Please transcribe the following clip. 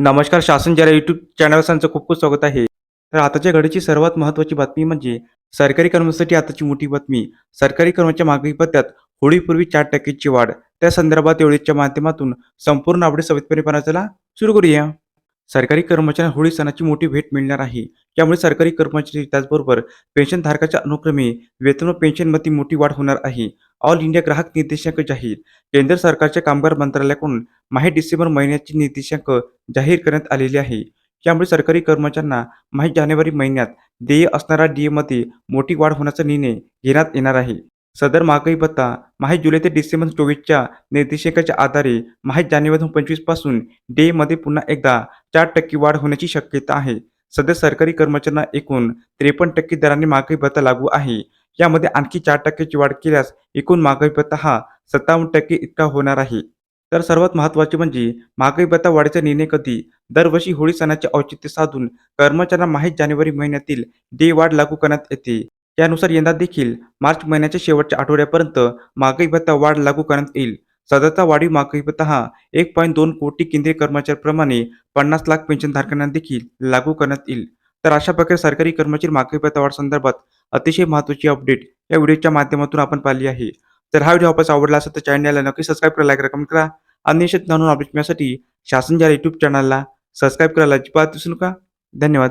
नमस्कार शासन जरा यूट्यूब चॅनल त्यांचं खूप खूप स्वागत आहे. तर आताच्या घडीची सर्वात महत्त्वाची बातमी म्हणजे सरकारी कर्मचाऱ्यांसाठी आताची मोठी बातमी. सरकारी कर्मचाऱ्या मागणी पत्त्यात होळीपूर्वी चार टक्केची वाढ. त्या संदर्भात एवढीच्या माध्यमातून संपूर्ण अपडेट सविस्तरपणे पाहण्याला सुरू करूया. सरकारी कर्मचाऱ्यांना होळी सणाची मोठी भेट मिळणार आहे. त्यामुळे सरकारी कर्मचारी त्याचबरोबर पेन्शनधारकाच्या अनुक्रमे वेतन व पेन्शनमध्ये मोठी वाढ होणार आहे. ऑल इंडिया ग्राहक निर्देशांक जाहीर. केंद्र सरकारच्या कामगार मंत्रालयाकडून माहे डिसेंबर महिन्याचे निर्देशांक जाहीर करण्यात आलेली आहे. यामुळे सरकारी कर्मचाऱ्यांना माहीत जानेवारी महिन्यात देय असणाऱ्या डीएमध्ये मोठी वाढ होण्याचा निर्णय घेण्यात येणार आहे. सदर महागाई भत्ता माहीत जुलै ते डिसेंबर चोवीसच्या निर्देशकाच्या आधारे माहीत जानेवारी पंचवीसपासून डेमध्ये पुन्हा एकदा चार टक्के वाढ होण्याची शक्यता आहे. सध्या सरकारी कर्मचाऱ्यांना एकूण त्रेपन्न टक्के दराने महागाई भत्ता लागू आहे. यामध्ये आणखी चार टक्क्याची वाढ केल्यास एकूण महागाई भत्ता हा सत्तावन्न टक्के इतका होणार आहे. तर सर्वात महत्त्वाचे म्हणजे महागाई भत्ता वाढीचा निर्णय कधी? दरवर्षी होळी सणाचे औचित्य साधून कर्मचाऱ्यांना माहीत जानेवारी महिन्यातील डे वाढ लागू करण्यात येते. त्यानुसार यंदा देखील मार्च महिन्याच्या शेवटच्या आठवड्यापर्यंत महागाई भत्ता वाढ लागू करण्यात येईल. सदरचा वाढीव महागाई भत्ता हा एक पॉईंट दोन कोटी केंद्रीय कर्मचाऱ्याप्रमाणे पन्नास लाख पेन्शनधारकांना देखील लागू करण्यात येईल. तर अशा प्रकारे सरकारी कर्मचारी महागाई भत्ता वाढ संदर्भात अतिशय महत्त्वाची अपडेट या व्हिडिओच्या माध्यमातून आपण पाहिली आहे. तर हा व्हिडिओ आपल्याला आवडला असेल तर चॅनलला नक्की सबस्क्राईब करा लाईक कमेंट करा. आणि निश्चित नवीन अपडेट मिळण्यासाठी शासन या यूट्यूब चॅनलला सबस्क्राईब करायला अजिबात विसरू नका. धन्यवाद.